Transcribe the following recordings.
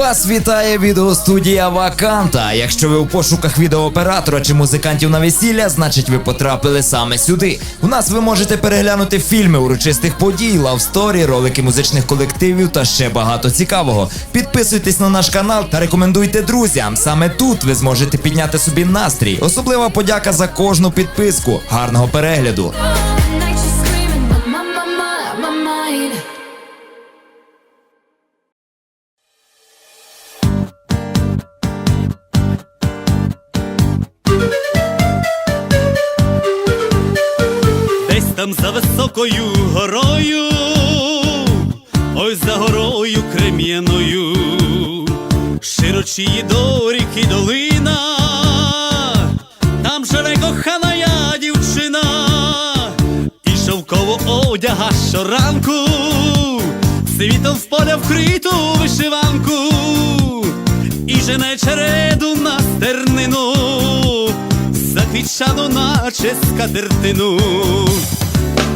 Вас вітає відеостудія Ваканта. Якщо ви у пошуках відеооператора чи музикантів на весілля, значить ви потрапили саме сюди. У нас ви можете переглянути фільми урочистих подій, лавсторі, ролики музичних колективів та ще багато цікавого. Підписуйтесь на наш канал та рекомендуйте друзям. Саме тут ви зможете підняти собі настрій. Особлива подяка за кожну підписку. Гарного перегляду! Там за високою горою, ой за горою крем'яною, широчії до ріки долина, там живе кохана я дівчина, і шовково одяга щоранку, світом в поля вкриту вишиванку, і жене череду на стернину заквітчану, наче скатертину.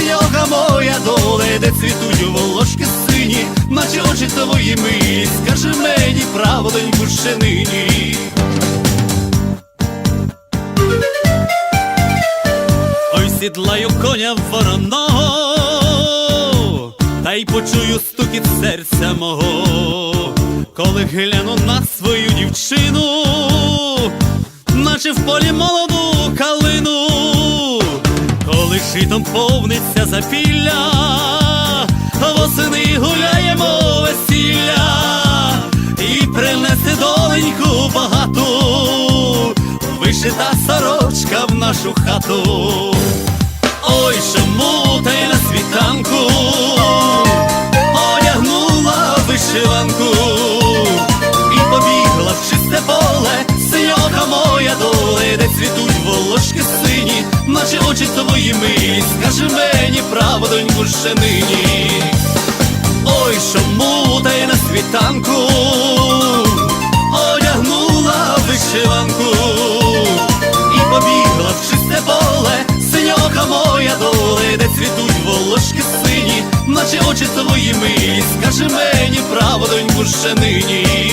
синьока моя доле, де цвітуть волошки сині, наче очі твої милі, скажи мені право, доньку, ще нині. Ой, сідлаю коня вороного, та й почую стукіт серця мого, коли гляну на свою дівчину, наче в полі молоду калину, коли житом повниться запілля, восени гуляємо весілля, і принесе доленьку багату, вишита сорочка в нашу хату. Ой, чому ти на світанку очі твої милі, скажи мені право, доньку, ще нині. Ой, чому та й на світанку одягнула вишиванку і побігла в чисте поле, синьока моя доле, де цвітуть волошки сині, наче очі твої милі, скажи мені право, доньку, ще нині.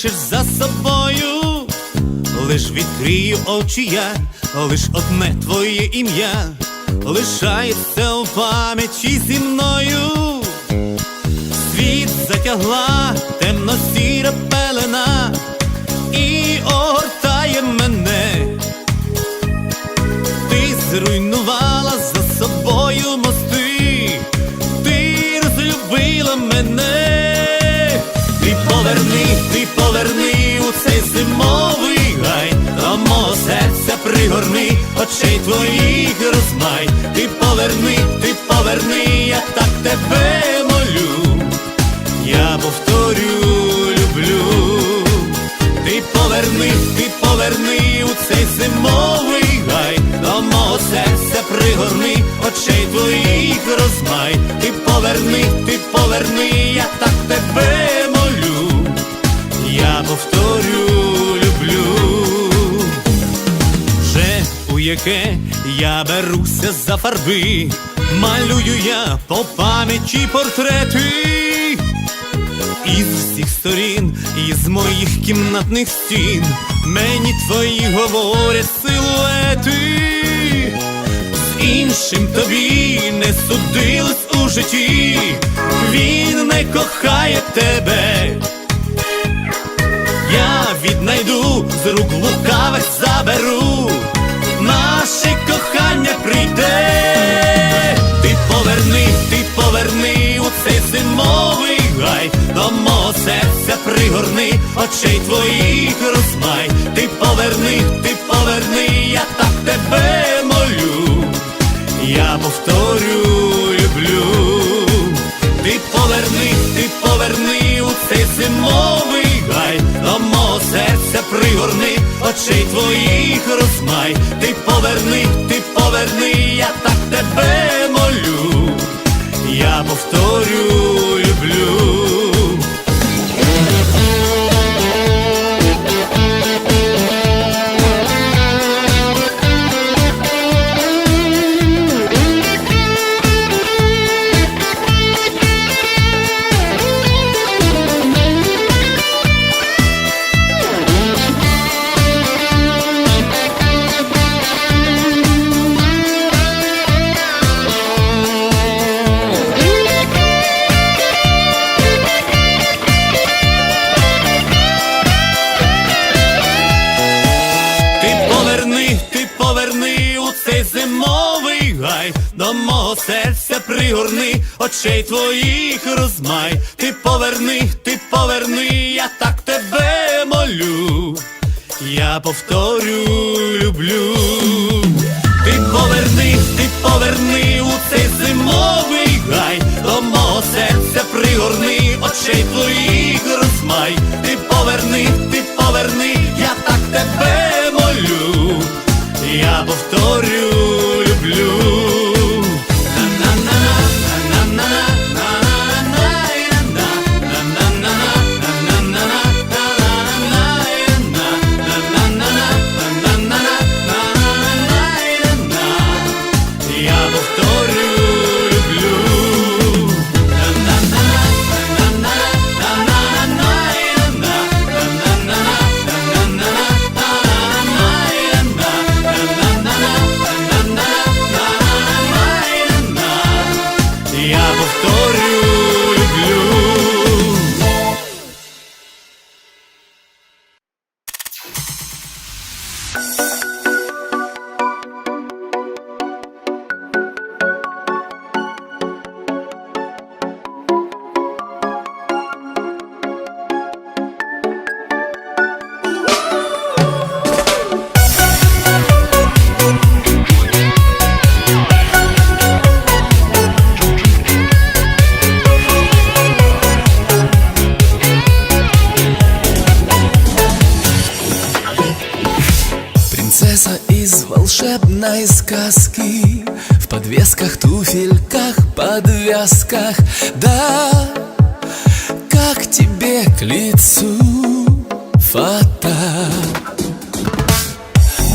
Кличеш за собою, лиш відкрию очі я, лиш одне твоє ім'я лишається у пам'яті зі мною. Світ затягла темно-сіра пелена і огортає мене. Ти зруйнувала за собою мости, ти розлюбила мене. Поверни, поверни у цей зимовий гай, до мого серця пригорни, очей твоїх розмай. Ти поверни, ти поверни, я так тебе молю. Я повторю, люблю. Ти поверни, ти поверни у цей зимовий гай, до мого серця пригорни, очей твоїх розмай. Ти поверни, ти поверни, я так тебе повторю, люблю. Вже у яке я беруся за фарби, малюю я по пам'яті портрети. Із всіх сторін, із моїх кімнатних стін, мені твої говорять силуети, з іншим тобі не судилось у житті, він не кохає тебе. Я віднайду з рук лукавих заберу, наше кохання прийде. Ти поверни, ти поверни у цей зимовий гай, до мого серця пригорни, очей твоїх розмай. Ти поверни, ти поверни, я так тебе молю. Я повторю, люблю. Ти поверни, ти поверни у цей зимовий пригорни, очей твоїх розмай. Ти поверни, ти поверни, я так тебе молю. Я повторю, люблю. Очей твоїх розмай. Ти поверни, ти поверни, я так тебе молю. Я повторю, сказки. В подвесках, туфельках, подвязках. Да, как тебе к лицу фото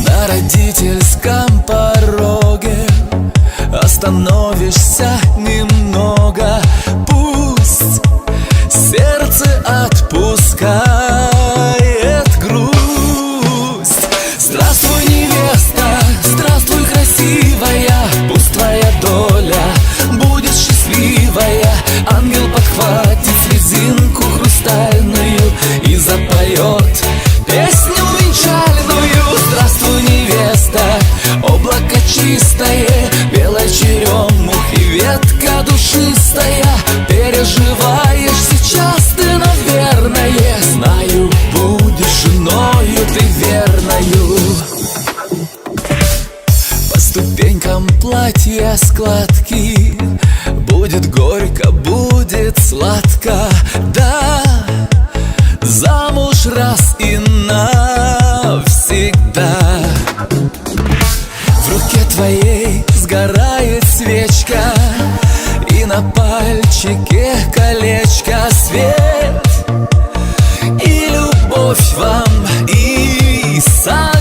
На родительском пороге Остановишься немного. Пусть сердце отпускает этом платье складки. Будет горько, будет сладко, да. Замуж раз и навсегда. В руке твоей сгорает свечка И на пальчике колечко свет. И любовь вам, и сад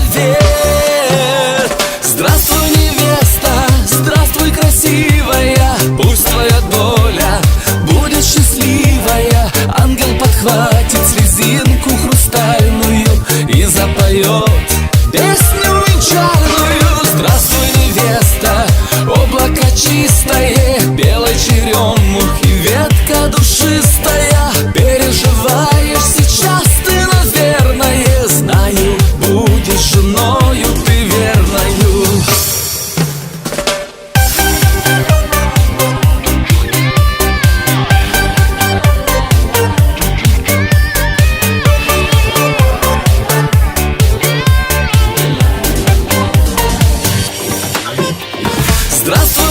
Здравствуй!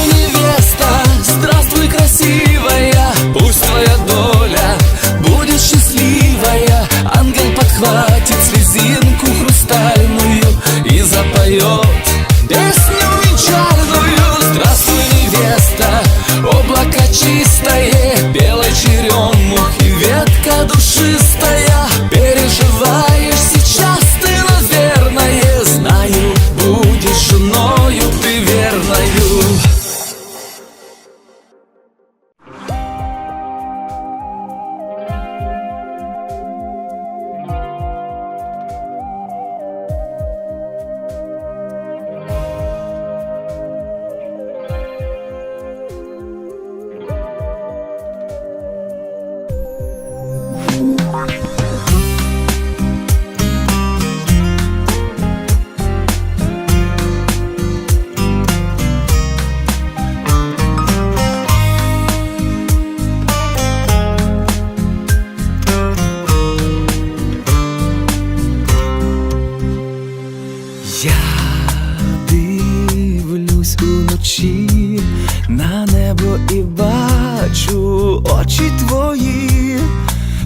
уночі на небо і бачу очі твої,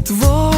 твої.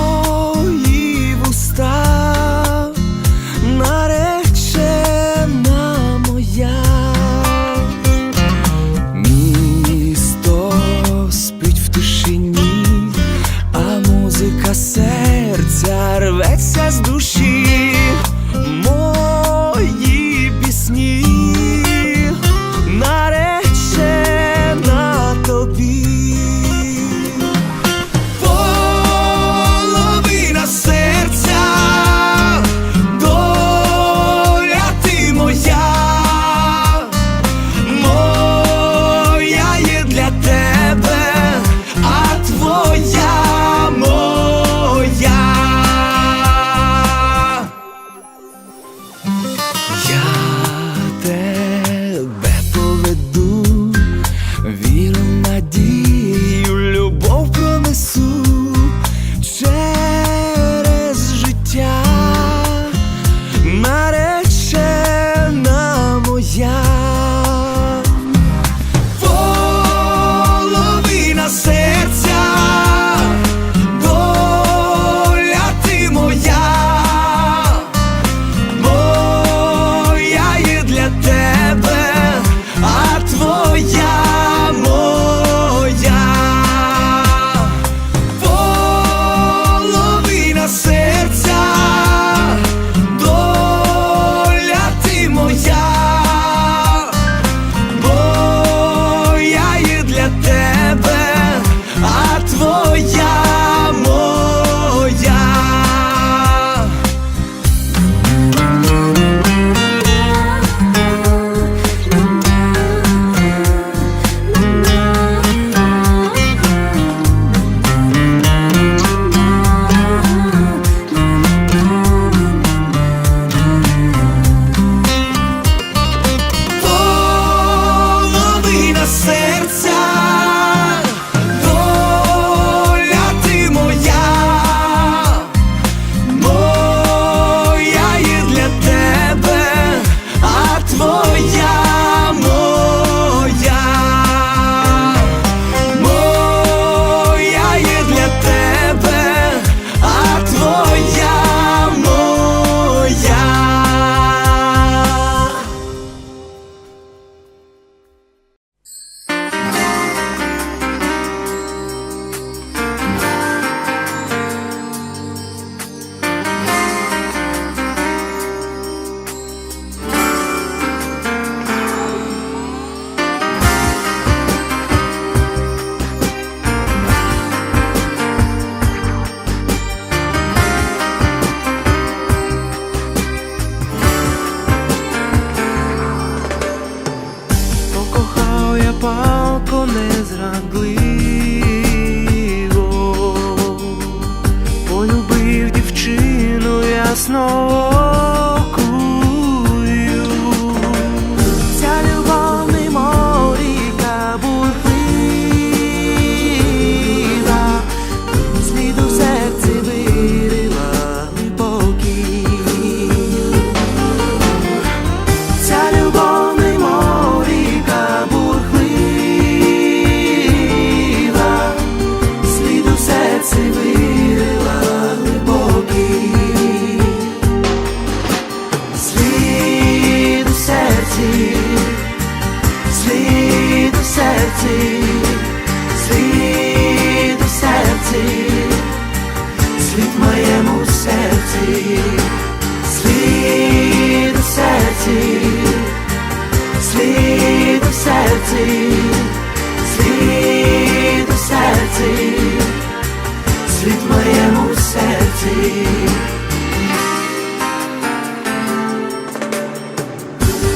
світ в моєму серці.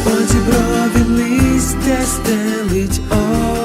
Одіброві листя стелить о.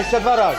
Hay Sefer abi.